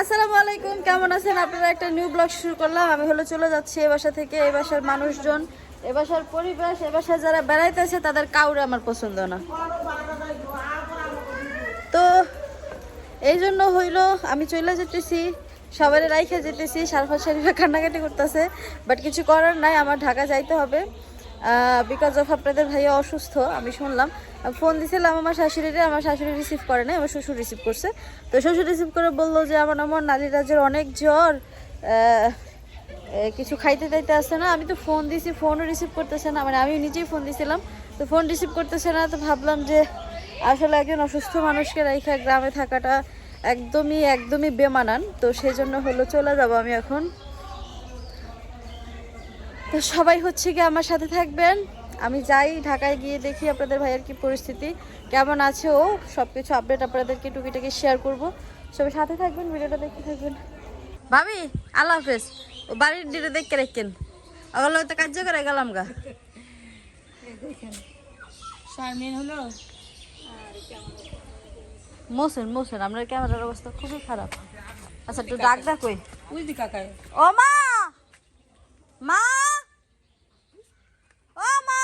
আসসালামু আলাইকুম, কেমন আছেন? আপনারা একটা নিউ ব্লগ শুরু করলাম। আমি হলো চলে যাচ্ছি এ বাসা থেকে এ বাসার মানুষজন এ বাসার পরিবেশ এ বাসায় যারা বেড়াইতেছে তাদের কাউরে আমার পছন্দ না। তো এই জন্য হইল আমি চলে যেতেছি সবাই রাইখে যেতেছি সারফা শারিফা কান্নাকাটি করতেছে বাট কিছু করার নাই, আমার ঢাকা যাইতে হবে। বিকজ অফ আপনাদের ভাইয়া অসুস্থ, আমি শুনলাম। ফোন দিছিলাম, আমার শাশুড়িরে আমার শাশুড়ি রিসিভ করে নাই, আমার শ্বশুর রিসিভ করছে। তো শ্বশুর রিসিভ করে বলল যে, আমার আমার নালিরাজের অনেক জ্বর কিছু খাইতে টাইতে আসছে না, আমি তো ফোন দিছি ফোনও রিসিভ করতেছে না মানে আমি নিজেই ফোন দিছিলাম। তো ফোন রিসিভ করতেছে না, তো ভাবলাম যে, আসলে একজন অসুস্থ মানুষকে রাইখা গ্রামে থাকাটা একদমই একদমই বেমানান। তো সেই জন্য হলো চলে যাব আমি এখন। তো সবাই হচ্ছে কি আমার সাথে থাকবেন। আমি যাই ঢাকায় গিয়ে দেখি আপনাদের ভাইয়ের কি পরিস্থিতি কেমন আছে ও সব কিছু আপডেট আপনাদেরকে টুকিটাকি শেয়ার করব। সবাই সাথে থাকবেন ভিডিওটা দেখতে থাকবেন। ভাবি আল্লাহ হাফেজ। ও বাড়ির দিকে দেখতে রেখেন। ওগুলো তো কার্য করে গেলাম গা। হলো? মোসেন মোসেন আপনার ক্যামেরার অবস্থা খুবই খারাপ। আচ্ছা একটু ডাক ডাক কই? বুঝলি কাকায় ও মা! মা ও মা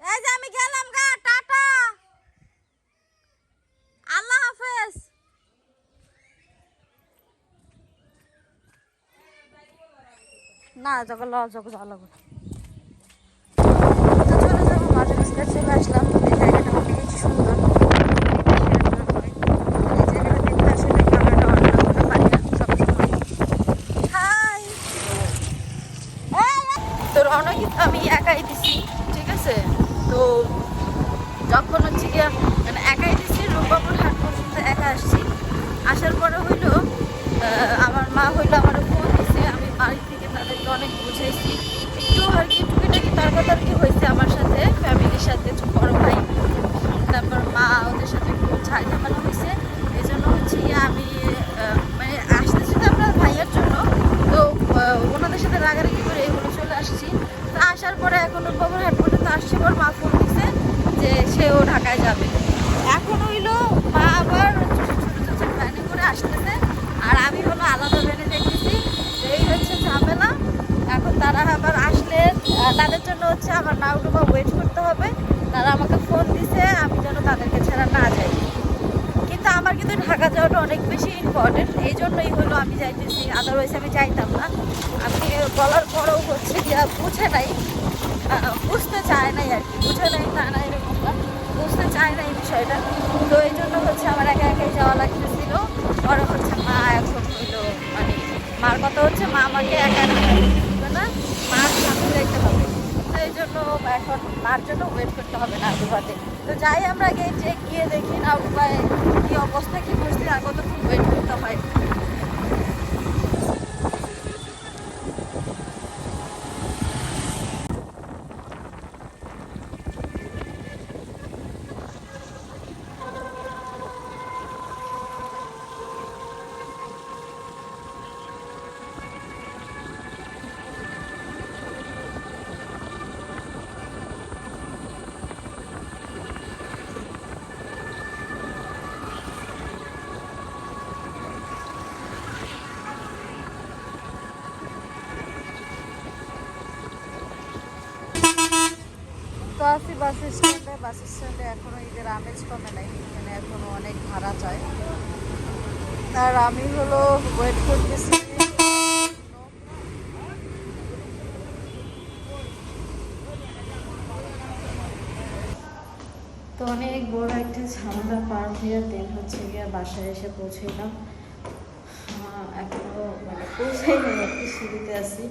এই যে আমি গেলাম গা টাটা আল্লাহ হাফেজ না, যখন লজ যখন যাওয়া লাগবে চলে মাঝে মাঝে, চলে আসলাম। জায়গাটা অনেক সুন্দর। আমি একাই দিছি, ঠিক আছে তো যখন হচ্ছে গিয়া মানে একাই দিছি রূপবাবুর হাট পর্যন্ত একা আসছি আসার পরে হইল আহ, আমার মা হইল আমার ফোন দিছে আমি বাড়ি থেকে তাদেরকে অনেক বুঝাইছি একটু আর কি টুকিটাকি তর্কাতর্কি হয়েছে আমার সাথে ফ্যামিলির সাথে ছোট বড় ভাই তারপর মা ওদের সাথে একটু ঝাই ঝামেলা হয়েছে এই জন্য হচ্ছে গিয়ে আমি আহ, মানে আসতেছি তো আপনার ভাইয়ের জন্য তো আহ, ওনাদের সাথে রাগারাগি করে এগুলো চলে আসছি তো আসার পরে এখন বাবুর হাট পর্যন্ত আসছি পর মা ফোন দিছে যে সেও ঢাকায় যাবে এখন হইল মা আবার ছোটো ছোটো ভ্যানে করে আসতেছে আর আমি হলো আলাদা ভ্যানে দেখতেছি এই হচ্ছে ঝামেলা এখন তারা আবার আসলে আহ, তাদের জন্য হচ্ছে আমার নাউডুবা ওয়েট করতে হবে তারা আমাকে ফোন দিছে আমি যেন তাদেরকে ছাড়া না যাই কিন্তু আমার কিন্তু ঢাকা যাওয়াটা অনেক বেশি ইম্পর্টেন্ট এই জন্যই হলো আমি যাইতেছি। আদারওয়াইজ আমি চাইতাম না। আমি বলার পরেও হচ্ছে গিয়া বুঝে নাই। বুঝতে চায় নাই আর কি। বুঝে নাই তা না এরকম বুঝতে চায় না এই বিষয়টা। তো এই জন্য হচ্ছে আমার একা একাই যাওয়া লাগতেছিল। পরে হচ্ছে মা এখন হইল মানে মার কথা হচ্ছে মা আমাকে একা একা না। মার সাথে যাইতে হবে। এখন মার জন্য ওয়েট করতে হবে না দুবাতে তো যাই আমরা গিয়ে গিয়ে দেখি না উপায় কি অবস্থা, কি পরিস্থিতি আর কতক্ষণ ওয়েট করতে হয়। বাস স্ট্যান্ডে বাস স্ট্যান্ডে এখনও ঈদের আমেজ কমে নাই। এখানে এখনও অনেক ভাড়া চায় আর আমি হলো ওয়েট করতেছি। তো অনেক বড় একটা ঝামেলা পার হয়ে দেন হচ্ছে গিয়ে বাসায় এসে পৌঁছাইলাম। আহ, এখনও মানে পৌঁছাই আর সিঁড়িতে আছি।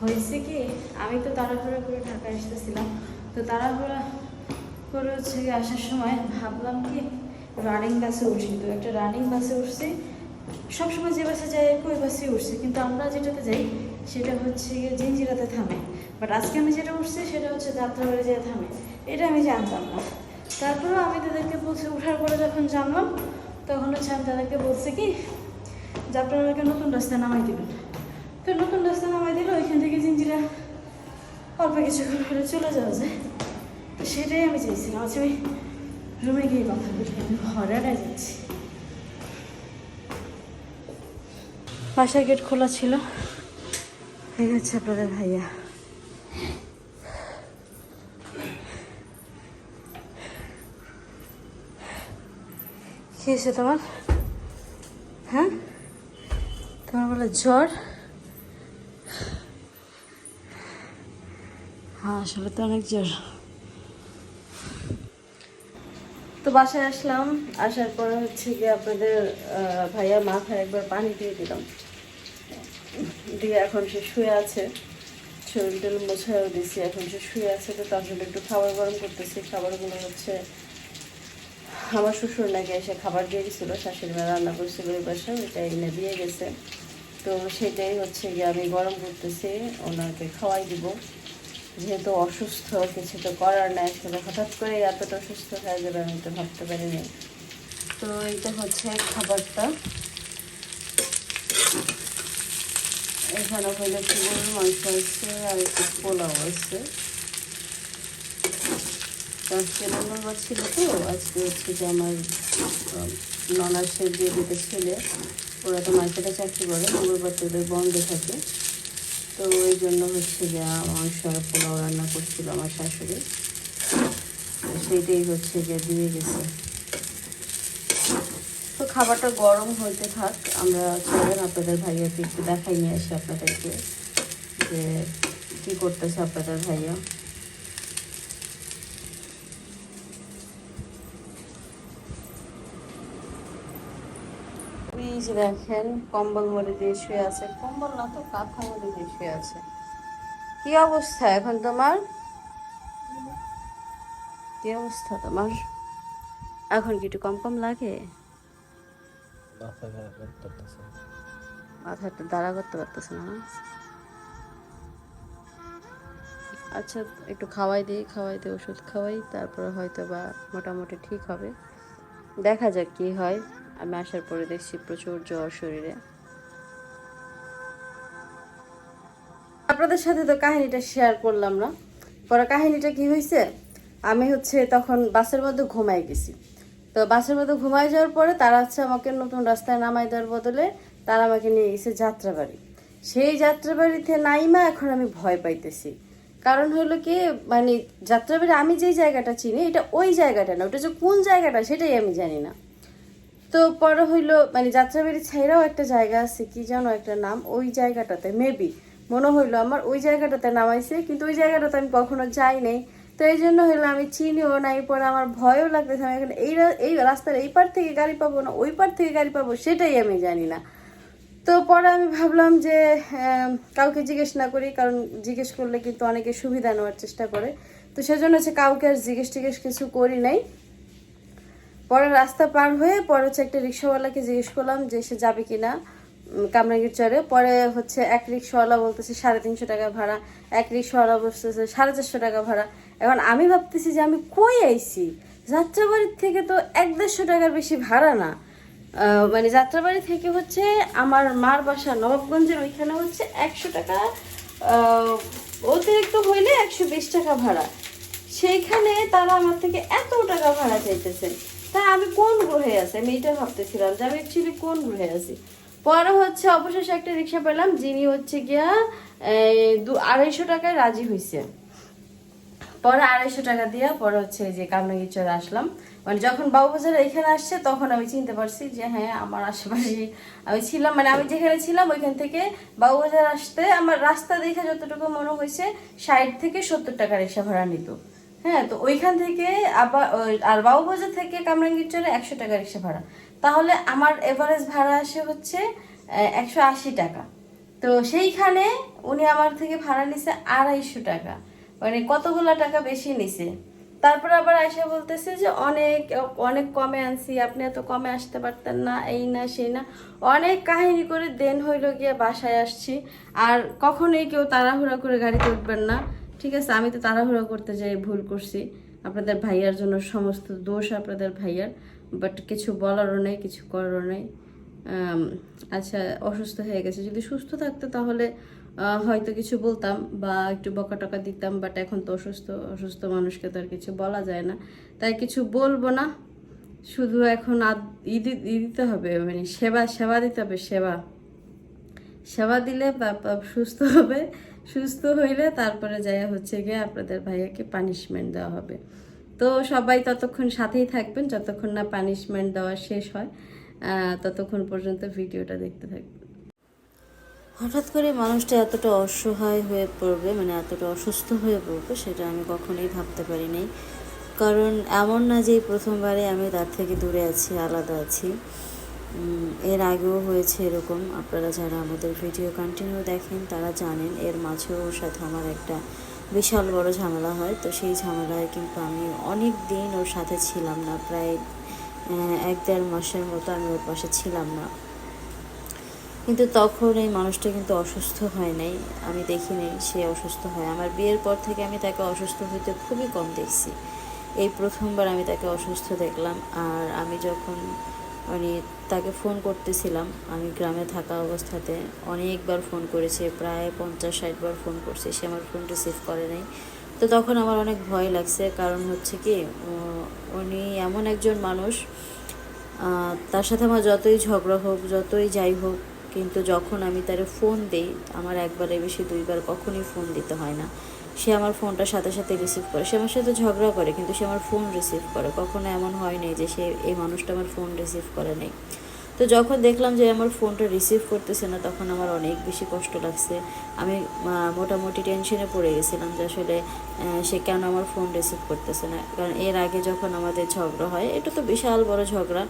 হয়েছে কি আমি তো তাড়াহুড়া করে ঢাকা এসেছিলাম তো তাড়াহুড়া করে হচ্ছে আসার সময় ভাবলাম কি রানিং বাসে উঠি। তো একটা রানিং বাসে উঠছি। সবসময় যে বাসে যাই ওই বাসে উঠছি। কিন্তু আমরা যেটাতে যাই, সেটা হচ্ছে গিয়ে জিঞ্জিরাতে থামে। বাট আজকে আমি যেটা উঠছি, সেটা হচ্ছে যাত্রাবাড়ি যেয়ে থামে। এটা আমি জানতাম না। তারপরেও আমি তাদেরকে বলছি, উঠার পরে যখন জানলাম, তখন হচ্ছে আমি তাদেরকে বলছি কি যে আপনারা আমাকে নতুন রাস্তায় নামাই দেবেন। তো নতুন রাস্তা নামাই দিল ওইখান থেকে জিঞ্জিরা অল্প কিছুক্ষণ হলে চলে যাওয়া যায়। তো সেটাই আমি চাইছিলাম আচ্ছা আমি রুমে গিয়ে কথা বলি, আমি হরাটা যাচ্ছি। বাসার গেট খোলা ছিল। এই হচ্ছে আপনাদের ভাইয়া। কি হয়েছে তোমার? হ্যাঁ? তোমার বলে জ্বর? হ্যাঁ আসলে তো অনেক জ্বর তো বাসায় আসলাম, আসার পরে হচ্ছে গিয়ে আপনাদের ভাইয়া মাথায় একবার পানি দিয়ে দিলাম। দিয়ে এখন সে শুয়ে আছে। শরীর টল মোছাও দিছি, এখন সে শুয়ে আছে তো তার জন্য একটু খাবার গরম করতেছি। খাবারগুলো হচ্ছে, আমার শ্বশুর নাকি এসে খাবার দিয়ে গেছিল শাশুড়ি মা রান্না করছিল ওই বাসায়, ওইটা এনে দিয়ে গেছে। তো সেটাই হচ্ছে গিয়ে আমি গরম করতেছি, ওনাকে খাওয়াই দিব। যেহেতু অসুস্থ, কিছু তো করার নাই, আসলে হঠাৎ করে এতটা অসুস্থ হয়ে যাবে আমি তো ভাবতে পারিনি। তো এইটা হচ্ছে খাবারটা। এখানে হইলে একটু মাংস আছে আর একটু পোলাও আছে। আজকে মঙ্গলবার ছিল তো, আজকে হচ্ছে যে আমার সে দিয়ে দিতে ছেলে, ওরা তো মার্কেটে চাকরি করে, মঙ্গলবার তো ওদের বন্ধ থাকে। তো ওই জন্য হচ্ছে যে মাংস পোলাও রান্না করছিল আমার শাশুড়ি। সেইটাই হচ্ছে যে দিয়ে গেছে। তো খাবারটা গরম হইতে থাক, আমরা চলেন আপনাদের ভাইয়াকে একটু দেখাই নিয়ে আসি আপনাদেরকে যে কী করতেছে আপনাদের ভাইয়া। এই যে দেখেন কম্বল মরে দিয়ে শুয়ে আছে। কম্বল না তো কাঁথা মরে দিয়ে শুয়ে আছে। কি অবস্থা এখন তোমার? কি অবস্থা তোমার? এখন কি একটু কম কম লাগে? মাথা খারাপ করতেছে। মাথা একটু দাঁড়া করতে পারতেছে না। আচ্ছা একটু খাওয়াই দিই খাওয়াই দিই ওষুধ খাওয়াই তারপরে হয়তো বা মোটামুটি ঠিক হবে। দেখা যাক কি হয়। আমি আসার পরে দেখছি প্রচুর জ্বর শরীরে। আপনাদের সাথে তো কাহিনীটা শেয়ার করলাম না। পরে কাহিনীটা কি হয়েছে আমি হচ্ছে তখন বাসের মধ্যে ঘুমাই গেছি। তো বাসের মধ্যে ঘুমাই যাওয়ার পরে তারা হচ্ছে আমাকে নতুন রাস্তায় নামাই দেওয়ার বদলে তারা আমাকে নিয়ে গেছে যাত্রাবাড়ি। সেই যাত্রাবাড়িতে নাইমা এখন আমি ভয় পাইতেছি। কারণ হলো কি মানে যাত্রাবাড়ি আমি যেই জায়গাটা চিনি, এটা ওই জায়গাটা না, ওটা যে কোন জায়গাটা সেটাই আমি জানি না। তো পরে হইল মানে যাত্রাবাড়ি ছাইরাও একটা জায়গা আছে, কি জানো একটা নাম, ওই জায়গাটাতে মেবি মনে হইল আমার ওই জায়গাটাতে নামাইছে, কিন্তু ওই জায়গাটাতে আমি কখনো যাই নাই। তো এই জন্য হইল আমি চিনিও নাই, পরে আমার ভয়ও লাগতেছে, আমি এখন এই এই রাস্তার এই পার থেকে গাড়ি পাবো না, ওই পার থেকে গাড়ি পাবো, সেটাই আমি জানি না। তো পরে আমি ভাবলাম যে কাউকে জিজ্ঞেস না করি, কারণ জিজ্ঞেস করলে কিন্তু অনেকে সুবিধা নেওয়ার চেষ্টা করে। তো সেজন্য হচ্ছে কাউকে আর জিজ্ঞেস টিজ্ঞেস কিছু করি নাই। পরে রাস্তা পার হয়ে পরে হচ্ছে একটা রিক্সাওয়ালাকে জিজ্ঞেস করলাম যে সে যাবে কিনা উম, কামরাঙ্গীর চরে। পরে হচ্ছে এক রিক্সাওয়ালা বলতেছে সাড়ে তিনশো টাকা ভাড়া এক রিক্সাওয়ালা বলতেছে সাড়ে চারশো টাকা ভাড়া। এখন আমি ভাবতেছি যে আমি কই আইছি? যাত্রাবাড়ির থেকে তো এক দেড়শো টাকার বেশি ভাড়া না। মানে যাত্রাবাড়ি থেকে হচ্ছে আমার মার বাসা নবাবগঞ্জের ওইখানে হচ্ছে একশো টাকা অতিরিক্ত হইলে একশো বিশ টাকা ভাড়া। সেইখানে তারা আমার থেকে এত টাকা ভাড়া চাইতেছেন তা আমি কোন গ্রহে আছি? আমি এটা ভাবতেছিলাম যে আমি অ্যাকচুয়ালি কোন গ্রহে আছি? পরে হচ্ছে অবশেষে একটা রিক্সা পেলাম, যিনি হচ্ছে গিয়া দু, আড়াইশো টাকায় রাজি হয়েছে পরে আড়াইশো টাকা দিয়া পরে হচ্ছে যে চলে আসলাম। মানে যখন বাবুবাজার এখানে আসছে, তখন আমি চিনতে পারছি যে হ্যাঁ আমার আশেপাশে আমি ছিলাম মানে আমি যেখানে ছিলাম, ওইখান থেকে বাবুবাজার আসতে আমার রাস্তা দেখে যতটুকু মনে হয়েছে, ষাট থেকে সত্তর টাকা রিক্সা ভাড়া নিত। হ্যাঁ তো ওইখান থেকে আবার আর বাবুবাজার থেকে কামরাঙ্গীর চলে একশো টাকা রিক্সা ভাড়া। তাহলে আমার এভারেজ ভাড়া আসে হচ্ছে একশো আশি টাকা। তো সেইখানে উনি আমার থেকে ভাড়া নিছে আড়াইশো টাকা। মানে কতগুলা টাকা বেশি নিছে। তারপর আবার আয়সা বলতেছে যে, অনেক অনেক কমে আনছি, আপনি এত কমে আসতে পারতেন না, এই না, সেই না। অনেক কাহিনী করে দেন হইল গিয়ে বাসায় আসছি। আর কখনোই কেউ তাড়াহুড়া করে গাড়িতে উঠবেন না। ঠিক আছে, আমি তো তাড়াহুড়ো করতে যাই, ভুল করছি। আপনাদের ভাইয়ার জন্য সমস্ত দোষ আপনাদের ভাইয়ার বাট কিছু বলারও নেই, কিছু করারও নেই। আচ্ছা অসুস্থ হয়ে গেছে। যদি সুস্থ থাকতো তাহলে হয়তো কিছু বলতাম বা একটু বকা টকা দিতাম বাট এখন তো অসুস্থ অসুস্থ মানুষকে তো আর কিছু বলা যায় না। তাই কিছু বলব না। শুধু এখন ই দিতে হবে মানে সেবা সেবা দিতে হবে, সেবা। সেবা দিলে সুস্থ হবে। সুস্থ হইলে তারপরে যাই হচ্ছে গিয়ে আপনাদের ভাইয়াকে পানিশমেন্ট দেওয়া হবে। তো সবাই ততক্ষণ সাথেই থাকবেন, যতক্ষণ না পানিশমেন্ট দেওয়া শেষ হয় ততক্ষণ পর্যন্ত ভিডিওটা দেখতে থাকবেন। হঠাৎ করে মানুষটা এতটা অসহায় হয়ে পড়বে মানে এতটা অসুস্থ হয়ে পড়বে, সেটা আমি কখনোই ভাবতে পারি নাই কারণ এমন না যে প্রথমবারে আমি তার থেকে দূরে আছি, আলাদা আছি। এর আগেও হয়েছে এরকম। আপনারা যারা আমাদের ভিডিও কন্টিনিউ দেখেন, তারা জানেন এর মাঝেও ওর সাথে আমার একটা বিশাল বড় ঝামেলা হয়। তো সেই ঝামেলায় কিন্তু আমি অনেক দিন ওর সাথে ছিলাম না, প্রায় এক দেড় মাসের মতো আমি ওর পাশে ছিলাম না। কিন্তু তখন এই মানুষটা কিন্তু অসুস্থ হয় নাই, আমি দেখিনি সে অসুস্থ হয়। আমার বিয়ের পর থেকে আমি তাকে অসুস্থ হইতে খুবই কম দেখছি। এই প্রথমবার আমি তাকে অসুস্থ দেখলাম, আর আমি যখন মানে তাকে ফোন করতেছিলাম। আমি গ্রামে থাকা অবস্থাতে অনেকবার ফোন করেছি, প্রায় পঞ্চাশ ষাটবার ফোন করছি। সে আমার ফোন রিসিভ করে নাই। তো তখন আমার অনেক ভয় লাগছে। কারণ হচ্ছে কি উনি এমন একজন মানুষ তার সাথে আমার যতই ঝগড়া হোক, যতই যাই হোক, কিন্তু যখন আমি তার ফোন দেই, আমার একবারে বেশি দুইবার কখনই ফোন দিতে হয় না। সে আমার ফোনটা সাথে সাথে রিসিভ করে। সে আমার সাথে ঝগড়া করে, কিন্তু সে আমার ফোন রিসিভ করে। কখনো এমন হয়নি যে সে এই মানুষটা আমার ফোন রিসিভ করে নেই। তো যখন দেখলাম যে আমার ফোনটা রিসিভ করতেছে না, তখন আমার অনেক বেশি কষ্ট লাগছে। আমি মোটামুটি টেনশনে পড়ে গেছিলাম যে আসলে সে কেন আমার ফোন রিসিভ করতেছে না? কারণ এর আগে যখন আমাদের ঝগড়া হয়, এটা তো বিশাল বড় ঝগড়া।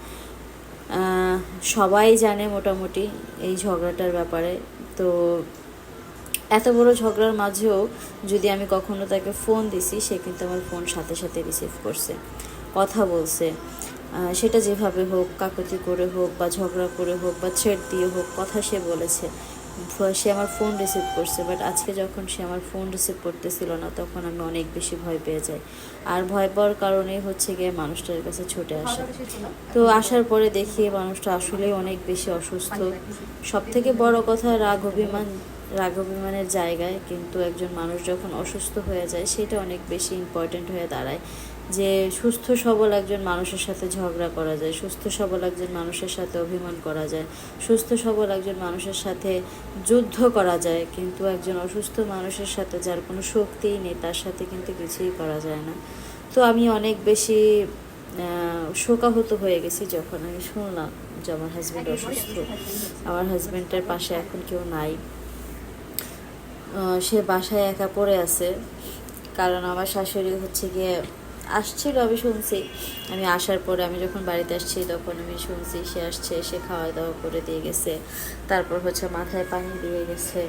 সবাই জানে মোটামুটি এই ঝগড়াটার ব্যাপারে। তো এত বড় ঝগড়ার মাঝেও যদি আমি কখনো তাকে ফোন দিছি, সে কিন্তু আমার ফোন সাথে সাথে রিসিভ করছে। কথা বলছে। সেটা যেভাবে হোক, কাকতি করে হোক বা ঝগড়া করে হোক বা ছেড় দিয়ে হোক, কথা সে বলেছে। সে আমার ফোন রিসিভ করছে বাট আজকে যখন সে আমার ফোন রিসিভ করতেছিল না, তখন আমি অনেক বেশি ভয় পেয়ে যাই। আর ভয় পাওয়ার কারণেই হচ্ছে গিয়ে মানুষটার কাছে ছুটে আসা। তো আসার পরে দেখি মানুষটা আসলেই অনেক বেশি অসুস্থ। সব থেকে বড় কথা, রাগ, অভিমান রাগ অভিমানের জায়গায় কিন্তু একজন মানুষ যখন অসুস্থ হয়ে যায় সেটা অনেক বেশি ইম্পর্ট্যান্ট হয়ে দাঁড়ায়। যে সুস্থ সবল একজন মানুষের সাথে ঝগড়া করা যায় সুস্থ সবল একজন মানুষের সাথে অভিমান করা যায় সুস্থ সবল একজন মানুষের সাথে যুদ্ধ করা যায় কিন্তু একজন অসুস্থ মানুষের সাথে যার কোনো শক্তিই নেই তার সাথে কিন্তু কিছুই করা যায় না। তো আমি অনেক বেশি শোকাহত হয়ে গেছি যখন আমি শুনলাম যে আমার হাজব্যান্ড অসুস্থ। আমার হাজব্যান্ডের পাশে এখন কেউ নাই। সে বাসায় একা পড়ে আছে। কারণ আমার শাশুড়ি হচ্ছে গিয়ে আসছিল, আমি শুনছি। আমি আসার পরে আমি যখন বাড়িতে আসছি, তখন আমি শুনছি সে আসছে, সে খাওয়া দাওয়া করে দিয়ে গেছে। তারপর হচ্ছে মাথায় পানি দিয়ে গেছে।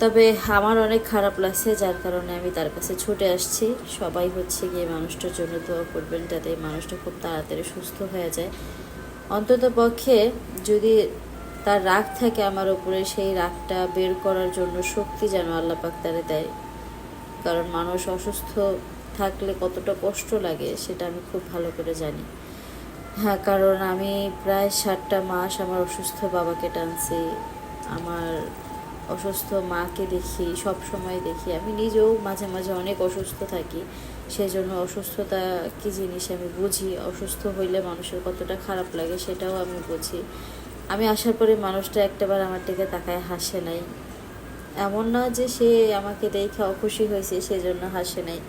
তবে আমার অনেক খারাপ লাগছে, যার কারণে আমি তার কাছে ছুটে আসছি। সবাই হচ্ছে গিয়ে মানুষটার জন্য দোয়া করবেন, যাতে মানুষটা খুব তাড়াতাড়ি সুস্থ হয়ে যায়। অন্তত পক্ষে যদি তার রাগ থাকে আমার উপরে, সেই রাগটা বের করার জন্য শক্তি যেন আল্লাহ পাক তারে দেয়। কারণ মানুষ অসুস্থ থাকলে কতটা কষ্ট লাগে সেটা আমি খুব ভালো করে জানি। হ্যাঁ কারণ আমি প্রায় ষাটটা মাস আমার অসুস্থ বাবাকে টানছি। আমার অসুস্থ মাকে দেখি, সব সময় দেখি। আমি নিজেও মাঝে মাঝে অনেক অসুস্থ থাকি। সেই জন্য অসুস্থতা কী জিনিস আমি বুঝি। অসুস্থ হইলে মানুষের কতটা খারাপ লাগে সেটাও আমি বুঝি। আমি আসার পরে মানুষটা একটাবার আমার দিকে তাকায়, হাসে নাই। এমন না যে সে আমাকে দেখে অখুশি হয়েছে, সেজন্য হাসে নাই।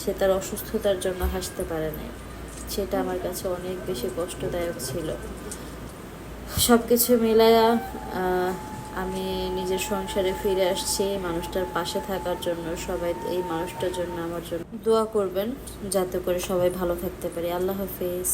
সে তার অসুস্থতার জন্য হাসতে পারে নাই। সেটা আমার কাছে অনেক বেশি কষ্টদায়ক ছিল। সব কিছু মিলায়া আমি নিজের সংসারে ফিরে আসছি এই মানুষটার পাশে থাকার জন্য, সবাই এই মানুষটার জন্য আমার জন্য দোয়া করবেন, যাতে করে সবাই ভালো থাকতে পারি। আল্লাহ হাফিজ।